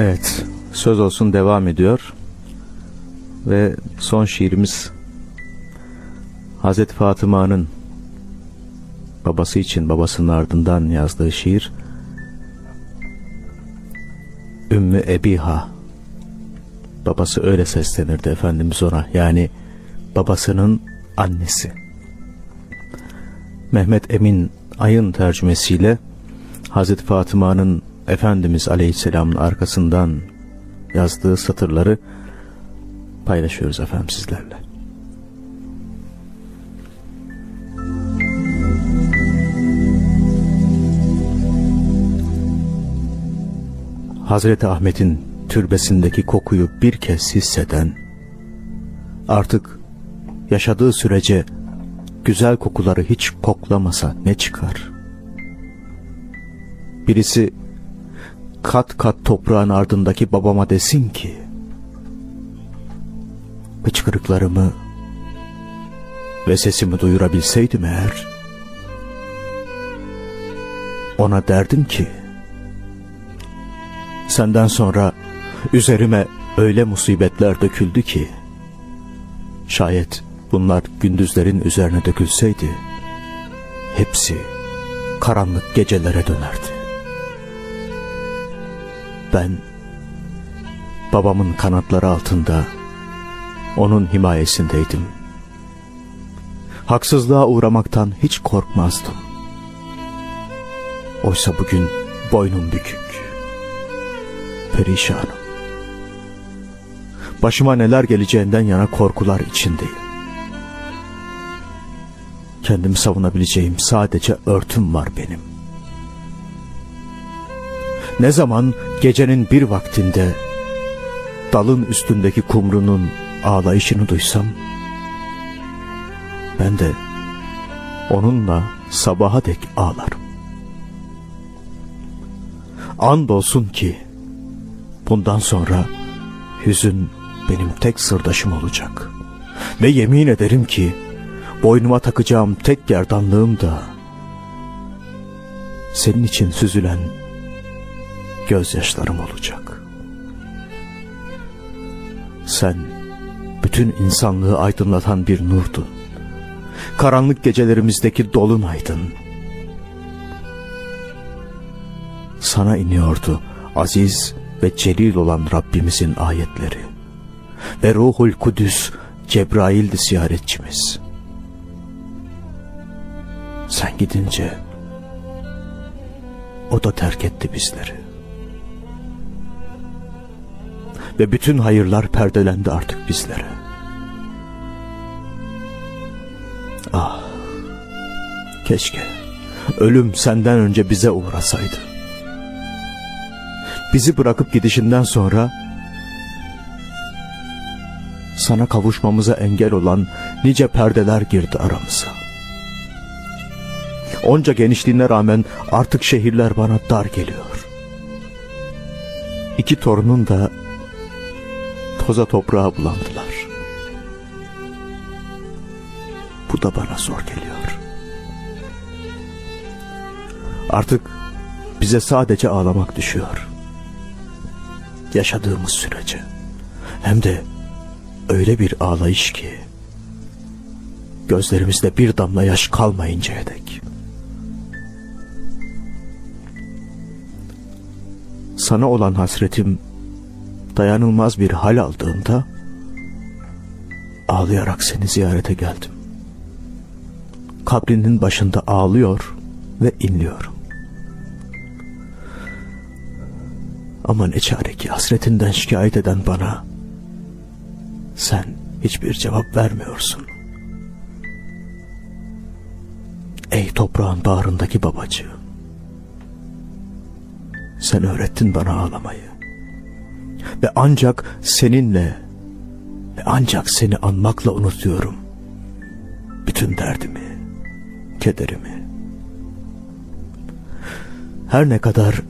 Evet, söz olsun devam ediyor. Ve son şiirimiz Hazreti Fatıma'nın babası için babasının ardından yazdığı şiir Ümmü Ebiha babası öyle seslenirdi Efendimiz ona yani babasının annesi Mehmet Emin Ay'ın tercümesiyle Hazreti Fatıma'nın Efendimiz Aleyhisselam'ın arkasından yazdığı satırları paylaşıyoruz efendim sizlerle. Hazreti Ahmet'in türbesindeki kokuyu bir kez hisseden, artık yaşadığı sürece güzel kokuları hiç koklamasa ne çıkar? Birisi kat kat toprağın ardındaki babama desin ki, hıçkırıklarımı ve sesimi duyurabilseydim eğer, ona derdim ki, senden sonra üzerime öyle musibetler döküldü ki, şayet bunlar gündüzlerin üzerine dökülseydi, hepsi karanlık gecelere dönerdi. Ben babamın kanatları altında onun himayesindeydim. Haksızlığa uğramaktan hiç korkmazdım. Oysa bugün boynum bükük. Perişanım. Başıma neler geleceğinden yana korkular içindeyim. Kendimi savunabileceğim sadece örtüm var benim. Ne zaman gecenin bir vaktinde dalın üstündeki kumrunun ağlayışını duysam ben de onunla sabaha dek ağlarım. Andolsun ki bundan sonra hüzün benim tek sırdaşım olacak. Ve yemin ederim ki boynuma takacağım tek gerdanlığım da senin için süzülen gözyaşlarım olacak. Sen bütün insanlığı aydınlatan bir nurdun. Karanlık gecelerimizdeki dolunaydın. Sana iniyordu aziz ve celil olan Rabbimizin ayetleri. Ve Ruhul Kudüs Cebrail'di ziyaretçimiz. Sen gidince o da terk etti bizleri. Ve bütün hayırlar perdelendi artık bizlere. Ah, keşke ölüm senden önce bize uğrasaydı. Bizi bırakıp gidişinden sonra sana kavuşmamıza engel olan nice perdeler girdi aramıza. Onca genişliğine rağmen artık şehirler bana dar geliyor. İki torunun da toza toprağa bulandılar. Bu da bana zor geliyor. Artık bize sadece ağlamak düşüyor. Yaşadığımız sürece. Hem de öyle bir ağlayış ki gözlerimizde bir damla yaş kalmayıncaya dek. Sana olan hasretim dayanılmaz bir hal aldığında ağlayarak seni ziyarete geldim. Kabrinin başında ağlıyor ve inliyorum. Ama ne çare ki hasretinden şikayet eden bana sen hiçbir cevap vermiyorsun. Ey toprağın bağrındaki babacığım. Sen öğrettin bana ağlamayı. Ve ancak seninle ve ancak seni anmakla unutuyorum. Bütün derdimi, kederimi. Her ne kadar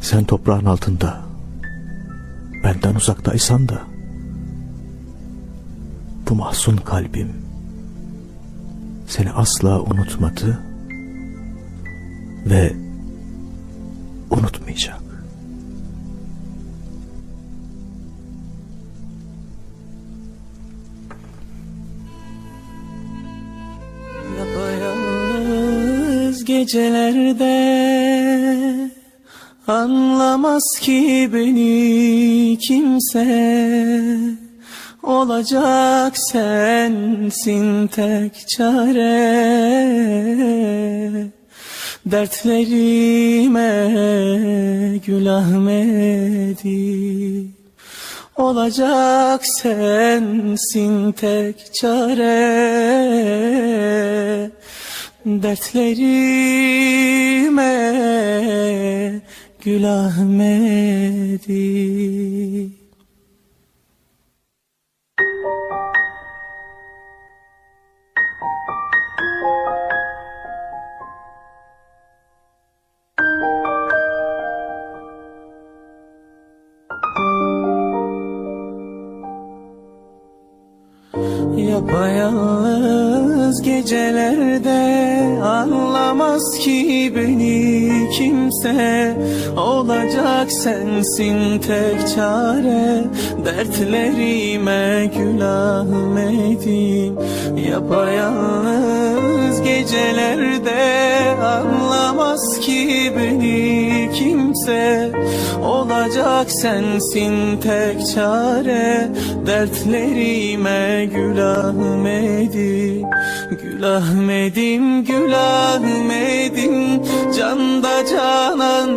sen toprağın altında benden uzaktaysan da bu mahzun kalbim seni asla unutmadı ve unutmayacak. Gecelerde Anlamaz ki beni kimse. Olacak sensin tek çare. Dertlerime gül Ahmedi Olacak sensin tek çare Dertlerime gül Ahmedi. Yapayalnız gecelerde anlamaz ki beni kimse Olacak sensin tek çare. Dertlerime gül Ahmet'im Yapayalnız gecelerde anlamaz ki beni kimse. Olacak sensin tek çare. Dertlerime gül Ahmet'im Gül Ahmet'im gül Ahmet'im Canda canan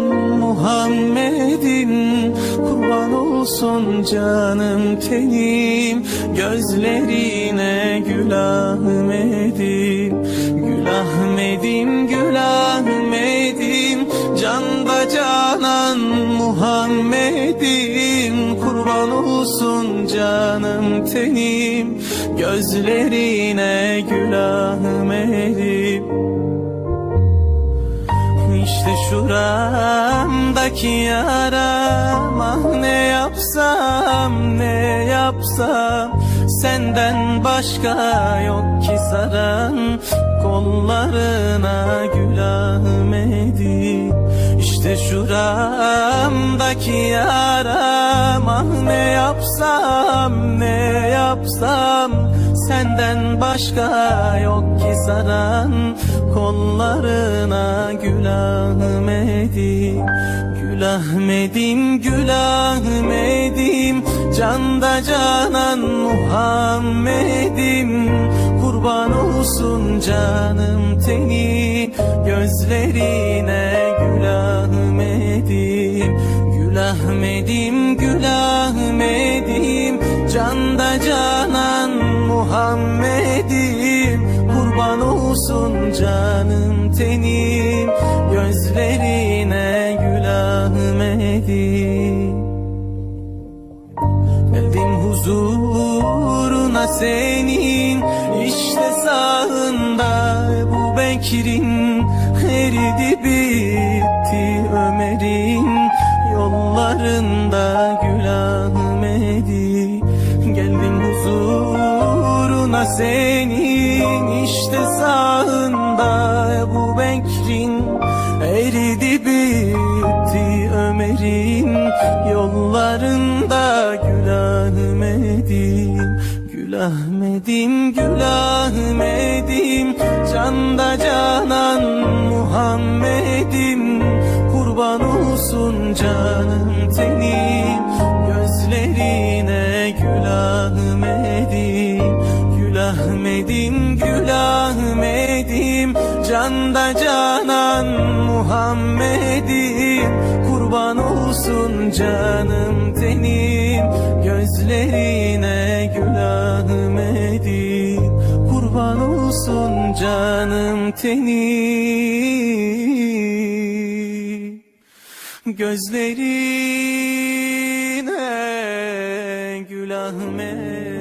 Muhammed'im Kurban olsun canım tenim. Gözlerine gül Ahmet'im Gül Ahmet'im gül Ahmet'im Canda canan Muhammed'im. Kurban olsun canım tenim. Gözlerine gül Ahmet'im işte şuramdaki yaram Ah ne yapsam ne yapsam? Senden başka yok ki saran Kollarına gül Ahmedi İşte şuramdaki yaram Ah ne yapsam ne yapsam Senden başka yok ki saran Kollarına gül Ahmedi Gül Ahmedim gül Ahmedim Canda canan Muhammed'im Kurban olsun canım teni Gözlerine gül Ahmedim Gül Ahmedim gül Ahmedim Canda canan Olsun canım tenim Gözlerine gül Ahmedim Geldim huzuruna senin işte sağında bu Bekir'in eridi bitti Ömer'in yollarında gül Ahmedi Geldim huzuruna senin sağında bu Bekir'in eridi bitti Ömer'in yollarında. Gül Ahmedim Gül Ahmedim gül Ahmedim Canda canan Muhammed'im. Kurban olsun canım tenim canım tenim Gözlerine gül Ahmedim Kurban olsun canım tenim Gözlerine gül Ahmet